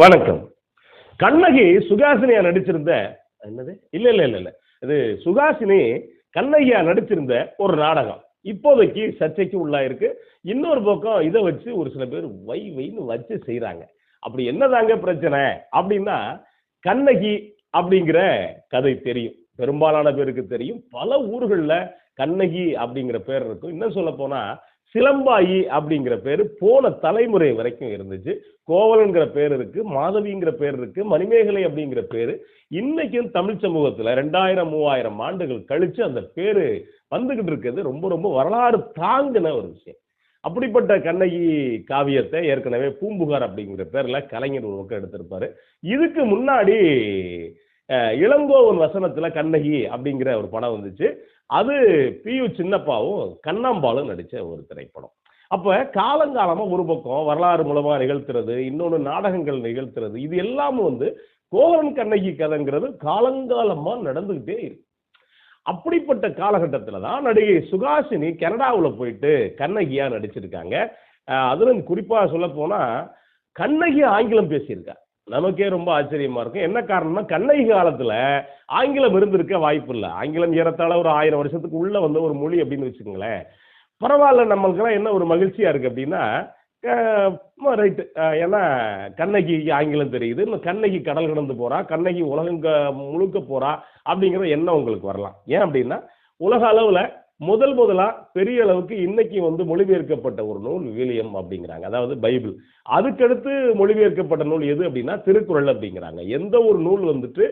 வணக்கம். கண்ணகி சுகாசினியா நடிச்சிருந்த என்னது? இல்ல இல்ல இல்ல இல்ல. இது சுகாசினி கண்ணகியா நடிச்சிருந்த ஒரு நாடகம். இப்போதைக்கு சர்ச்சைக்கு உள்ளாயிருக்கு. இன்னொரு பக்கம் இதை வச்சு ஒரு சில பேர் வை வைன்னு வச்சு செய்யறாங்க அப்படி என்னதாங்க பிரச்சனை? அப்படின்னா கண்ணகி அப்படிங்கிற கதை தெரியும். பெரும்பாலான பேருக்கு தெரியும். பல ஊர்களில் கண்ணகி அப்படிங்கிற பேர் இருக்கும். இன்னும் சொல்ல போனா சிலம்பாயி அப்படிங்கிற பேர் போன தலைமுறை வரைக்கும் இருந்துச்சு. கோவலன்கிற பேர் இருக்கு மாதவிங்கிற பேர் இருக்கு மணிமேகலை அப்படிங்கிற பேர் இன்னைக்கும் தமிழ் சமூகத்துல ரெண்டாயிரம் மூவாயிரம் ஆண்டுகள் கழிச்சு அந்த பேரு வந்துகிட்டு இருக்கிறது. ரொம்ப ரொம்ப வரலாறு தாங்கின ஒரு விஷயம். அப்படிப்பட்ட கண்ணகி காவியத்தை ஏற்கனவே பூம்புகார் அப்படிங்கிற பேர்ல கலைஞர் ஒரு பக்கம் எடுத்திருப்பாரு. இதுக்கு முன்னாடி இளங்கோவன் வசனத்துல கண்ணகி அப்படிங்கிற ஒரு படம் வந்துச்சு. அது பியு சின்னப்பாவும் கண்ணாம்பாலும் நடித்த ஒரு திரைப்படம். அப்ப காலங்காலமா ஒரு பக்கம் வரலாறு மூலமா நிகழ்த்துறது இன்னொன்று நாடகங்கள் நிகழ்த்துறது இது எல்லாமே வந்து கோவலன் கண்ணகி கதைங்கிறது காலங்காலமா நடந்துகிட்டே இருக்கு. அப்படிப்பட்ட காலகட்டத்தில் தான் நடிகை சுகாசினி கனடாவில் போயிட்டு கண்ணகியா நடிச்சிருக்காங்க. அஹ் அதிலும் குறிப்பா சொல்ல போனா கண்ணகி ஆங்கிலம் பேசியிருக்கா. நமக்கே ரொம்ப ஆச்சரியமா இருக்கும். என்ன காரணம்னா கண்ணகி காலத்துல ஆங்கிலம் இருந்திருக்க வாய்ப்பு இல்லை. ஆங்கிலம் ஏறத்தாழ ஒரு ஆயிரம் வருஷத்துக்கு உள்ள வந்த ஒரு மொழி அப்படின்னு வச்சுக்கோங்களேன். பரவாயில்ல நம்மளுக்கெல்லாம் என்ன ஒரு மகிழ்ச்சியா இருக்கு அப்படின்னா ரைட்டு. ஏன்னா கண்ணகிக்கு ஆங்கிலம் தெரியுது. கண்ணகி கடல் கடந்து போறா. கண்ணகி உலகம் க- முழுக்க போறா அப்படிங்கிற எண்ணம் உங்களுக்கு வரலாம். ஏன் அப்படின்னா உலக அளவுல முதல் முதலா பெரிய அளவுக்கு இன்னைக்கு வந்து மொழிபெயர்க்கப்பட்ட ஒரு நூல் விலியம் அப்படிங்கிறாங்க. அதாவது பைபிள். அதுக்கடுத்து மொழிபெயர்க்கப்பட்ட நூல் எது அப்படின்னா திருக்குறள் அப்படிங்கிறாங்க. எந்த ஒரு நூல் வந்துட்டு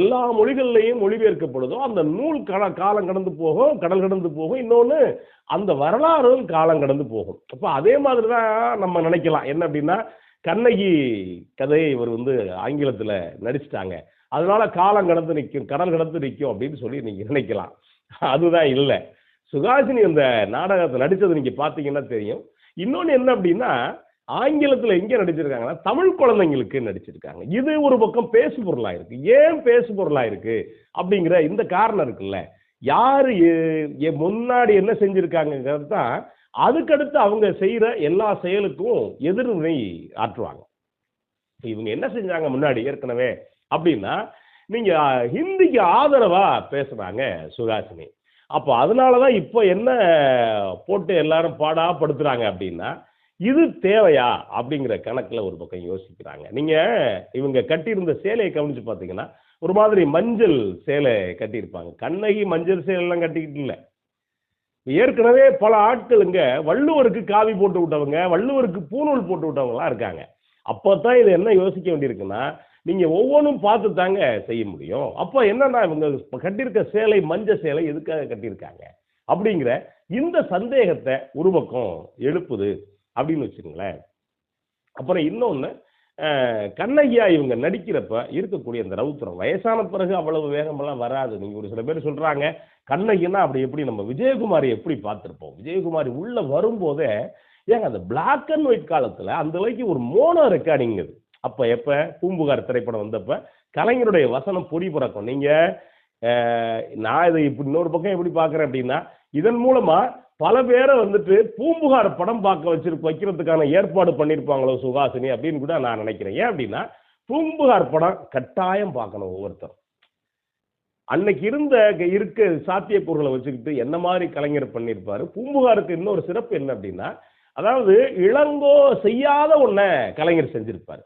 எல்லா மொழிகள்லையும் மொழிபெயர்க்கப்படுதோ அந்த நூல் கட காலம் கடந்து போகும் கடல் கடந்து போகும். இன்னொன்று அந்த வரலாறும் காலம் கடந்து போகும். அப்போ அதே மாதிரி தான் நம்ம நினைக்கலாம். என்ன அப்படின்னா கண்ணகி கதையை இவர் வந்து ஆங்கிலத்தில் நடிச்சிட்டாங்க. அதனால காலம் கடந்து நிற்கும் கடல் கடந்து நிற்கும் அப்படின்னு சொல்லி நீங்கள் நினைக்கலாம். அதுதான் இல்லை. சுகாசினி அந்த நாடகத்தை நடித்தது நீங்கள் பார்த்தீங்கன்னா தெரியும். இன்னொன்று என்ன அப்படின்னா ஆங்கிலத்தில் எங்கே நடிச்சிருக்காங்கன்னா தமிழ் குழந்தைங்களுக்கு நடிச்சிருக்காங்க. இது ஒரு பக்கம் பேசு பொருளாக இருக்கு. ஏன் பேசு பொருளாக இருக்கு? அப்படிங்கிற இந்த காரணம் இருக்குல்ல. யாரு முன்னாடி என்ன செஞ்சிருக்காங்கிறது தான் அதுக்கடுத்து அவங்க செய்யற எல்லா செயலுக்கும் எதிர்வினை ஆற்றுவாங்க. இவங்க என்ன செஞ்சாங்க முன்னாடி ஏற்கனவே? அப்படின்னா நீங்க ஹிந்திக்கு ஆதரவா பேசுறாங்க சுகாசினி. அப்போ அதனால தான் இப்போ என்ன போட்டு எல்லாரும் பாடா படுத்துறாங்க அப்படின்னா இது தேவையா அப்படிங்கிற கணக்கில் ஒரு பக்கம் யோசிக்கிறாங்க. நீங்கள் இவங்க கட்டியிருந்த சேலையை கவனித்து பார்த்தீங்கன்னா ஒரு மாதிரி மஞ்சள் சேலை கட்டியிருப்பாங்க. கண்ணகி மஞ்சள் சேலைலாம் கட்டிக்கிட்டு இல்லை. ஏற்கனவே பல ஆட்களுங்க வள்ளுவருக்கு காவி போட்டு விட்டவங்க வள்ளுவருக்கு பூநூல் போட்டு விட்டவங்களாம் இருக்காங்க. அப்போ தான் இது என்ன யோசிக்க வேண்டியிருக்குன்னா நீங்கள் ஒவ்வொன்றும் பார்த்து தாங்க செய்ய முடியும். அப்போ என்னன்னா இவங்க கட்டியிருக்க சேலை மஞ்சள் சேலை எதுக்காக கட்டியிருக்காங்க? அப்படிங்கிற இந்த சந்தேகத்தை ஒரு பக்கம் எழுப்புது அப்படின்னு வச்சுங்களேன் அப்புறம் இன்னொன்று கண்ணகியா இவங்க நடிக்கிறப்ப இருக்கக்கூடிய அந்த ரவுத்திரம் வயசான பிறகு அவ்வளவு வேகமெல்லாம் வராது. நீங்கள் ஒரு சில பேர் சொல்கிறாங்க கண்ணகின்னா அப்படி எப்படி நம்ம விஜயகுமாரி எப்படி பார்த்துருப்போம்? விஜயகுமாரி உள்ளே வரும்போதே ஏங்க அந்த பிளாக் அண்ட் ஒயிட் காலத்தில் அந்த அளவுக்கு ஒரு மோனோ ரெக்கார்டிங் அது. அப்போ எப்போ? பூம்புகார் திரைப்படம் வந்தப்போ கலைஞருடைய வசனம் பொடி பிறக்கும். நீங்கள் நான் இதை இப்படி இன்னொரு பக்கம் எப்படி பார்க்குறேன் அப்படின்னா இதன் மூலமாக பல பேரை வந்துட்டு பூம்புகார் படம் பார்க்க வச்சிருக்க வைக்கிறதுக்கான ஏற்பாடு பண்ணியிருப்பாங்களோ சுகாசினி அப்படின்னு கூட நான் நினைக்கிறேன். ஏன் அப்படின்னா பூம்புகார் படம் கட்டாயம் பார்க்கணும் ஒவ்வொருத்தரும். அன்னைக்கு இருந்த க- இருக்க சாத்தியக்கூறுகளை வச்சுக்கிட்டு என்ன மாதிரி கலைஞர் பண்ணியிருப்பாரு பூம்புகாருக்கு இன்னொரு சிறப்பு என்ன அப்படின்னா அதாவது இளங்கோ செய்யாத ஒன்றை கலைஞர் செஞ்சிருப்பாரு.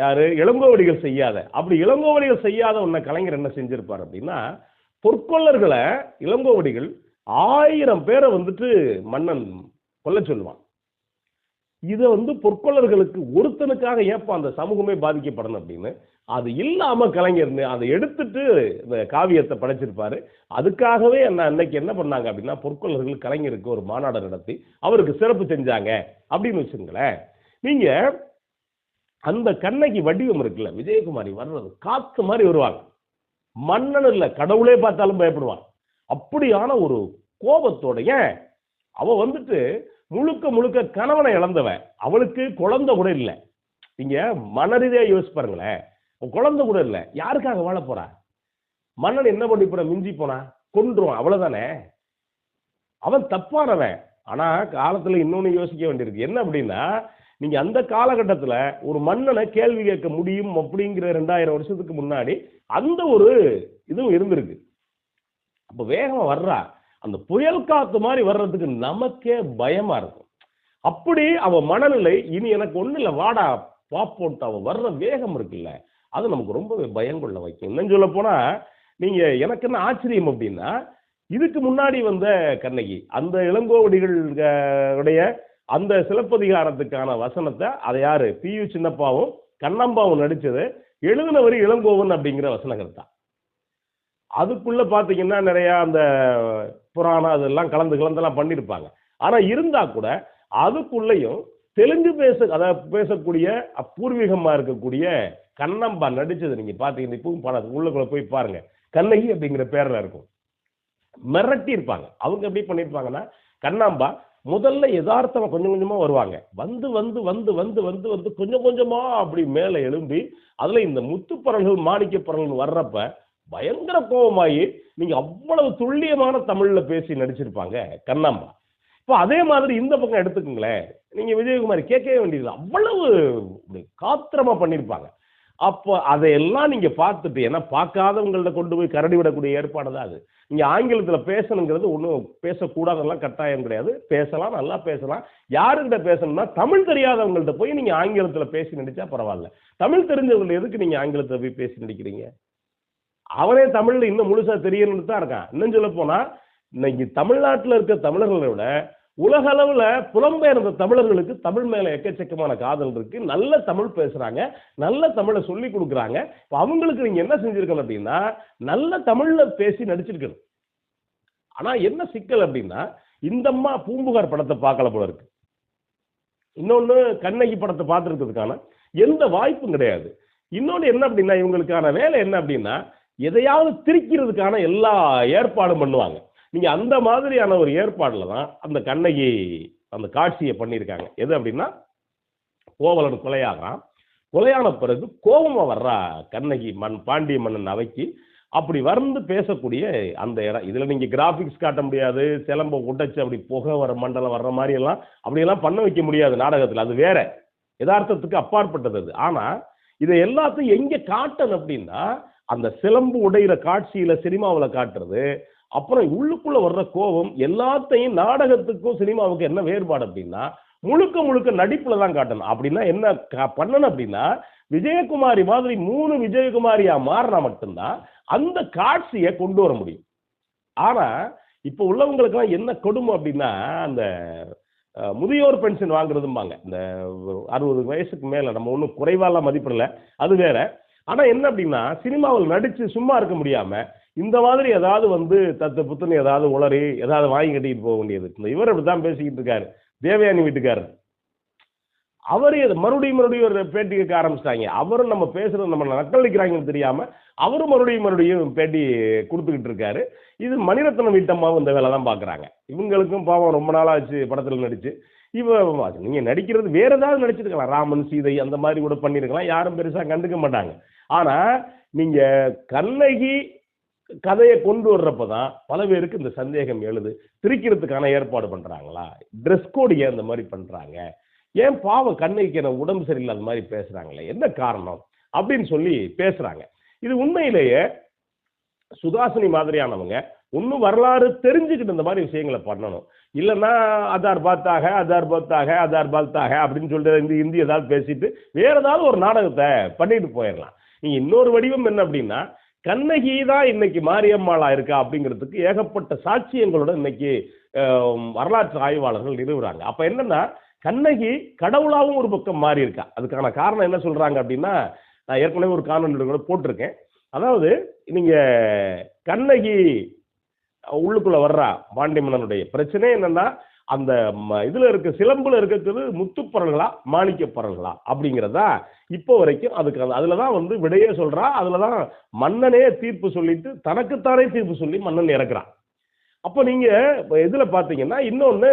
யாரு? இளங்கோவடிகள் செய்யாத. அப்படி இளங்கோவடிகள் செய்யாத ஒன்றை கலைஞர் என்ன செஞ்சிருப்பார் அப்படின்னா பொற்கொள்ளர்களை இளங்கோவடிகள் ஆயிரம் பேரை வந்துட்டு மன்னன் கொல்ல சொல்லுவான். இதை வந்து பொற்கொள்ளர்களுக்கு ஒருத்தனுக்காக ஏப்பா அந்த சமூகமே பாதிக்கப்படணும் அப்படின்னு. அது இல்லாம கலைஞர் அதை எடுத்துட்டு இந்த காவியத்தை படைச்சிருப்பாரு. அதுக்காகவே என்ன அன்னைக்கு என்ன பண்ணாங்க அப்படின்னா பொற்கொள்ளர்கள் கலைஞருக்கு ஒரு மாநாடு நடத்தி அவருக்கு சிறப்பு செஞ்சாங்க அப்படின்னு வச்சுங்களேன். நீங்க அந்த கண்ணகி வடிவம் இருக்குல்ல விஜயகுமாரி வர்றது காத்து மாதிரி வருவாங்க. மன்னன் இல்லை கடவுளே பார்த்தாலும் பயப்படுவான். அப்படியான ஒரு கோபத்தோட ஏன்? அவ வந்துட்டு முழுக்க முழுக்க கணவனை இழந்தவன். அவளுக்கு குழந்தை கூட இல்லை. நீங்க மனரீதியா யோசிச்சு பாருங்களேன். குழந்தை கூட இல்லை. யாருக்காக வாழ போறா? மன்னன் என்ன பண்ணி போற மிஞ்சி போனா? கொன்றுவான். அவ்வளவுதானே? அவன் தப்பானவன். ஆனா காலத்துல இன்னொன்று யோசிக்க வேண்டியிருக்கு. என்ன அப்படின்னா நீங்க அந்த காலகட்டத்துல ஒரு மன்னனை கேள்வி கேட்க முடியும் அப்படிங்கிற ரெண்டாயிரம் வருஷத்துக்கு முன்னாடி அந்த ஒரு இதுவும் இருந்திருக்கு. அப்ப வேகமா வர்றா. அந்த புயல் காத்து மாதிரி வர்றதுக்கு நமக்கே பயமா இருக்கும். அப்படி அவ மனநிலை இனி எனக்கு ஒண்ணு இல்லை வாடா பாப்போட்டு அவ வர்ற வேகம் இருக்குல்ல அது நமக்கு ரொம்ப பயம் கொள்ள வைக்கும். இன்னும் சொல்ல போனா நீங்க எனக்கு என்ன ஆச்சரியம் அப்படின்னா இதுக்கு முன்னாடி வந்த கண்ணகி அந்த இளங்கோவடிகளுடைய அந்த சிலப்பதிகாரத்துக்கான வசனத்தை அதை யாரு? பி யு சின்னப்பாவும் கண்ணம்பாவும் நடிச்சது எழுதினவர் இளங்கோவன் அப்படிங்கிற வசனங்கள் தான். அதுக்குள்ள பாத்தீங்கன்னா நிறைய அந்த புராணம் அதெல்லாம் கலந்து கலந்தெல்லாம் பண்ணியிருப்பாங்க ஆனா இருந்தா கூட அதுக்குள்ளேயும் தெலுங்கு பேச அதாவது பேசக்கூடிய பூர்வீகமா இருக்கக்கூடிய கண்ணம்பா நடிச்சது நீங்க பாத்தீங்கன்னா இப்பவும் படம் உள்ளக்குள்ளே போய் பாருங்க. கண்ணகி அப்படிங்கிற பேர்ல இருக்கும். மிரட்டி இருப்பாங்க. அவங்க எப்படி பண்ணியிருப்பாங்கன்னா கண்ணாம்பா முதல்ல யதார்த்தமாக கொஞ்சம் கொஞ்சமாக வருவாங்க. வந்து வந்து வந்து வந்து வந்து வந்து கொஞ்சம் கொஞ்சமாக அப்படி மேலே எழும்பி அதில் இந்த முத்துப்பறல்கள் மாணிக்கப்பறல்கள் வர்றப்ப பயங்கர கோபமாயி நீங்கள் அவ்வளவு துல்லியமான தமிழில் பேசி நடிச்சிருப்பாங்க கண்ணாம்பா. இப்போ அதே மாதிரி இந்த பக்கம் எடுத்துக்கோங்களேன். நீங்கள் விஜயகுமார் கேட்கவே வேண்டியது அவ்வளவு காத்திரமாக பண்ணியிருப்பாங்க அப்போ அதையெல்லாம் நீங்கள் பார்த்துட்டு ஏன்னா பார்க்காதவங்கள்ட்ட கொண்டு போய் கரடி விடக்கூடிய ஏற்பாடு தான் அது. இங்கே ஆங்கிலத்தில் பேசணுங்கிறது ஒன்றும் பேசக்கூடாதெல்லாம் கட்டாயம் கிடையாது. பேசலாம் நல்லா பேசலாம். யாருக்கிட்ட பேசணும்னா தமிழ் தெரியாதவங்கள்ட்ட போய் நீங்கள் ஆங்கிலத்தில் பேசி நடித்தா பரவாயில்ல. தமிழ் தெரிஞ்சவங்க எதுக்கு நீங்கள் ஆங்கிலத்தில் போய் பேசி நடிக்கிறீங்க? அவனே தமிழில் இன்னும் முழுசாக தெரியணும்னு தான் இருக்கான். இன்னும் சொல்ல போனால் இன்னைக்கு தமிழ்நாட்டில் இருக்க தமிழர்களை விட உலக அளவில் புலம்பெயர்ந்த தமிழர்களுக்கு தமிழ் மேலே எக்கச்சக்கமான காதல் இருக்கு. நல்ல தமிழ் பேசுறாங்க. நல்ல தமிழை சொல்லி கொடுக்குறாங்க. இப்போ அவங்களுக்கு நீங்க என்ன செஞ்சிருக்கணும் அப்படின்னா நல்ல தமிழ்ல பேசி நடிச்சிருக்கணும். ஆனா என்ன சிக்கல் அப்படின்னா இந்தம்மா பூம்புகார் படத்தை பார்க்கல போல இருக்கு. இன்னொன்று கண்ணகி படத்தை பார்த்துருக்கிறதுக்கான எந்த வாய்ப்பும் கிடையாது. இன்னொன்று என்ன அப்படின்னா இவங்களுக்கான வேலை என்ன அப்படின்னா எதையாவது திரிக்கிறதுக்கான எல்லா ஏற்பாடும் பண்ணுவாங்க. நீங்கள் அந்த மாதிரியான ஒரு ஏற்பாடில் தான் அந்த கண்ணகி அந்த காட்சியை பண்ணியிருக்காங்க. எது அப்படின்னா கோவலன் கொலையாகிறான். கொலையான பிறகு கோபமாக வர்றா கண்ணகி மண் பாண்டிய மன்னன் அவைக்கு. அப்படி வறந்து பேசக்கூடிய அந்த இடம். இதில் நீங்கள் கிராஃபிக்ஸ் காட்ட முடியாது சிலம்ப உடைச்சு அப்படி புகை வர மண்டலம் வர்ற மாதிரி எல்லாம் அப்படியெல்லாம் பண்ண வைக்க முடியாது நாடகத்தில். அது வேற. யதார்த்தத்துக்கு அப்பாற்பட்டது அது. ஆனால் இதை எல்லாத்தையும் எங்கே காட்டணும் அப்படின்னா அந்த சிலம்பு உடையிற காட்சியில் சினிமாவில் காட்டுறது அப்புறம் உள்ளுக்குள்ள வர்ற கோபம் எல்லாத்தையும் நாடகத்துக்கும் சினிமாவுக்கும் என்ன வேறுபாடு அப்படின்னா முழுக்க முழுக்க நடிப்புல தான் காட்டணும். அப்படின்னா என்ன க- பண்ணணும் அப்படின்னா விஜயகுமாரி மாதிரி மூணு விஜயகுமாரியா மாறினா மட்டும்தான் அந்த காட்சியை கொண்டு வர முடியும். ஆனா இப்ப உள்ளவங்களுக்குலாம் என்ன கொடுமை அப்படின்னா அந்த முதியோர் பென்ஷன் வாங்குறதும்பாங்க. இந்த அறுபது வயசுக்கு மேல நம்ம ஒன்றும் குறைவாலாம் மதிப்பிடல. அது வேற. ஆனா என்ன அப்படின்னா சினிமாவில் நடிச்சு சும்மா இருக்க முடியாம இந்த மாதிரி ஏதாவது வந்து தத்து புத்துன்னு ஏதாவது உளறி ஏதாவது வாங்கி கட்டிக்கிட்டு போக வேண்டியது இந்த இவர் அப்படித்தான் பேசிக்கிட்டு இருக்காரு. தேவயானி வீட்டுக்காரர். அவர் மறுபடியும் மறுபடியும் ஒரு பேட்டி கேட்க ஆரம்பிச்சிட்டாங்க. அவரும் நம்ம பேசுறது நம்ம நக்கலிக்கிறாங்கன்னு தெரியாம அவரும் மறுபடியும் மறுபடியும் பேட்டி கொடுத்துக்கிட்டு இருக்காரு. இது மணிரத்னம் வீட்டம்மாவும் இந்த வேலை தான் பார்க்குறாங்க இவங்களுக்கும் பாவம் ரொம்ப நாளாச்சு படத்தில் நடிச்சு. இவ நீங்க நடிக்கிறது வேற ஏதாவது நடிச்சிருக்கலாம். ராமன் சீதை அந்த மாதிரி கூட பண்ணியிருக்கலாம் யாரும் பெருசா கண்டுக்க மாட்டாங்க. ஆனா நீங்க கண்ணகி கதையை கொண்டு வர்றப்ப தான் பல பேருக்கு இந்த சந்தேகம் எழுது. திரிக்கிறதுக்கான ஏற்பாடு பண்ணுறாங்களா ட்ரெஸ் கோடு ஏன் இந்த மாதிரி பண்ணுறாங்க ஏன் பாவம் கண்ணகிக்கு என்ன உடம்பு சரியில்லாத மாதிரி பேசுகிறாங்களே என்ன காரணம்? அப்படின்னு சொல்லி பேசுகிறாங்க இது உண்மையிலேயே சுதாசினி மாதிரியானவங்க இன்னும் வரலாறு தெரிஞ்சுக்கிட்டு இந்த மாதிரி விஷயங்களை பண்ணணும். இல்லைன்னா அதார் பார்த்தாக அதார் பார்த்தாக அதார் பார்த்தாக அப்படின்னு சொல்லிட்டு இந்த ஹிந்தி ஏதாவது பேசிட்டு வேற ஏதாவது ஒரு நாடகத்தை பண்ணிட்டு போயிடலாம். நீங்கள் இன்னொரு வடிவம் என்ன அப்படின்னா கண்ணகி தான் இன்னைக்கு மாரியம்மாளா இருக்கா அப்படிங்கிறதுக்கு ஏகப்பட்ட சாட்சியங்களோட இன்னைக்கு வரலாற்று ஆய்வாளர்கள் நிறுவுறாங்க. அப்ப என்னன்னா கண்ணகி கடவுளாவும் ஒரு பக்கம் மாறி இருக்கா? அதுக்கான காரணம் என்ன சொல்றாங்க அப்படின்னா நான் ஏற்கனவே ஒரு காணொலி கூட போட்டிருக்கேன். அதாவது நீங்க கண்ணகி உள்ளுக்குள்ள வர்றா பாண்டிய மன்னனுடைய பிரச்சனை என்னன்னா அந்த ம- இருக்க சிலம்பில் இருக்கிறது முத்துப்பறல்களா மாணிக்கப்பறல்களா அப்படிங்கிறதா இப்போ வரைக்கும் அதுக்கு அந்த- அதில் தான் வந்து விடையே சொல்கிறா அதில் தான் மன்னனே தீர்ப்பு சொல்லிட்டு தனக்குத்தானே தீர்ப்பு சொல்லி மன்னன் இறக்குறான். அப்போ நீங்கள் இதில் பார்த்தீங்கன்னா இன்னொன்று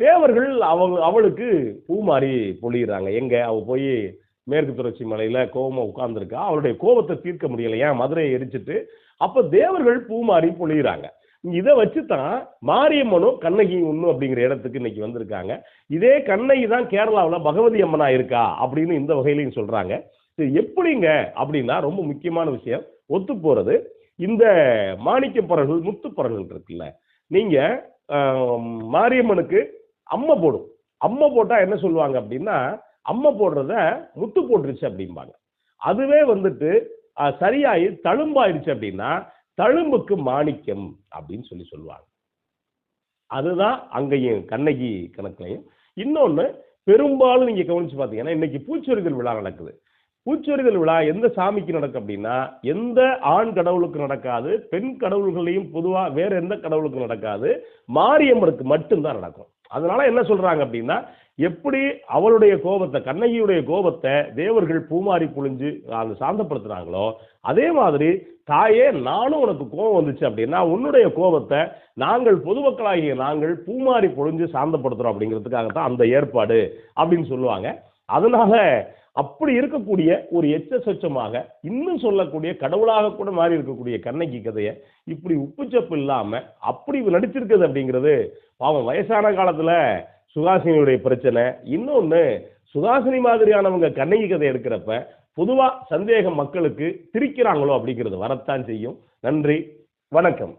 தேவர்கள் அவங்க அவளுக்கு பூமாறி பொழியிறாங்க. எங்கே? அவள் போய் மேற்கு தொடர்ச்சி மலையில் கோபமாக உட்கார்ந்துருக்கா. அவளுடைய கோபத்தை தீர்க்க முடியல. ஏன்? மதுரையை எரிச்சிட்டு. அப்போ தேவர்கள் பூமாறி பொழியிறாங்க. இதை வச்சு தான் மாரியம்மனும் கண்ணகி ஒன்றும் அப்படிங்கிற இடத்துக்கு இன்னைக்கு வந்திருக்காங்க. இதே கண்ணகி தான் கேரளாவில் பகவதி அம்மனா இருக்கா அப்படின்னு இந்த வகையிலையும் சொல்றாங்க. இது எப்படிங்க அப்படின்னா ரொம்ப முக்கியமான விஷயம். ஒத்து போறது இந்த மாணிக்கப்பறர்கள் முத்துப்பறர்கள் இருக்குல்ல. நீங்க மாரியம்மனுக்கு அம்மை போடும். அம்மை போட்டா என்ன சொல்லுவாங்க அப்படின்னா அம்மை போடுறத முத்து போட்டுருச்சு அப்படிம்பாங்க. அதுவே வந்துட்டு சரியாகி சரியாயி தழும்பாயிருச்சு அப்படின்னா தழும்புக்கு மாணிக்கம் அப்படின்னு சொல்லி சொல்லுவாங்க. அதுதான் அங்கேயும் கண்ணகி கணக்குலையும். இன்னொன்று பெரும்பாலும் நீங்கள் கவனிச்சு பார்த்தீங்கன்னா இன்னைக்கு பூச்சொரிதல் விழா நடக்குது. பூச்சொரிதல் விழா எந்த சாமிக்கு நடக்கும் அப்படின்னா எந்த ஆண் கடவுளுக்கு நடக்காது பெண் கடவுள்களையும் பொதுவாக வேற எந்த கடவுளுக்கு நடக்காது மாரியம்மனுக்கு மட்டும்தான் நடக்கும். அதனால என்ன சொல்றாங்க அப்படின்னா எப்படி அவளுடைய கோபத்தை கண்ணகியுடைய கோபத்தை தேவர்கள் பூமாரி புழிஞ்சு அதை சாந்தப்படுத்துறாங்களோ அதே மாதிரி தாயே நானும் உனக்கு கோபம் வந்துச்சு அப்படின்னா உன்னுடைய கோபத்தை நாங்கள் பொதுமக்களாகிய நாங்கள் பூமாரி பொழிஞ்சு சாந்தப்படுத்துறோம் அப்படிங்கிறதுக்காக தான் அந்த ஏற்பாடு அப்படின்னு சொல்லுவாங்க. அதனால அப்படி இருக்கக்கூடிய ஒரு எச்சசொச்சமாக இன்னும் சொல்லக்கூடிய கடவுளாக கூட மாறி இருக்கக்கூடிய கண்ணகி கதையை இப்படி உப்புச்சப்பு இல்லாம அப்படி நடிச்சிருக்குது அப்படிங்கிறது பாவம் வயசான காலத்துல சுகாசினியுடைய பிரச்சனை. இன்னொன்று சுகாசினி மாதிரியானவங்க கண்ணகி கதை எடுக்கிறப்ப பொதுவாக சந்தேகம் மக்களுக்கு திரிக்கிறாங்களோ அப்படிங்கிறது வரத்தான் செய்யும். நன்றி. வணக்கம்.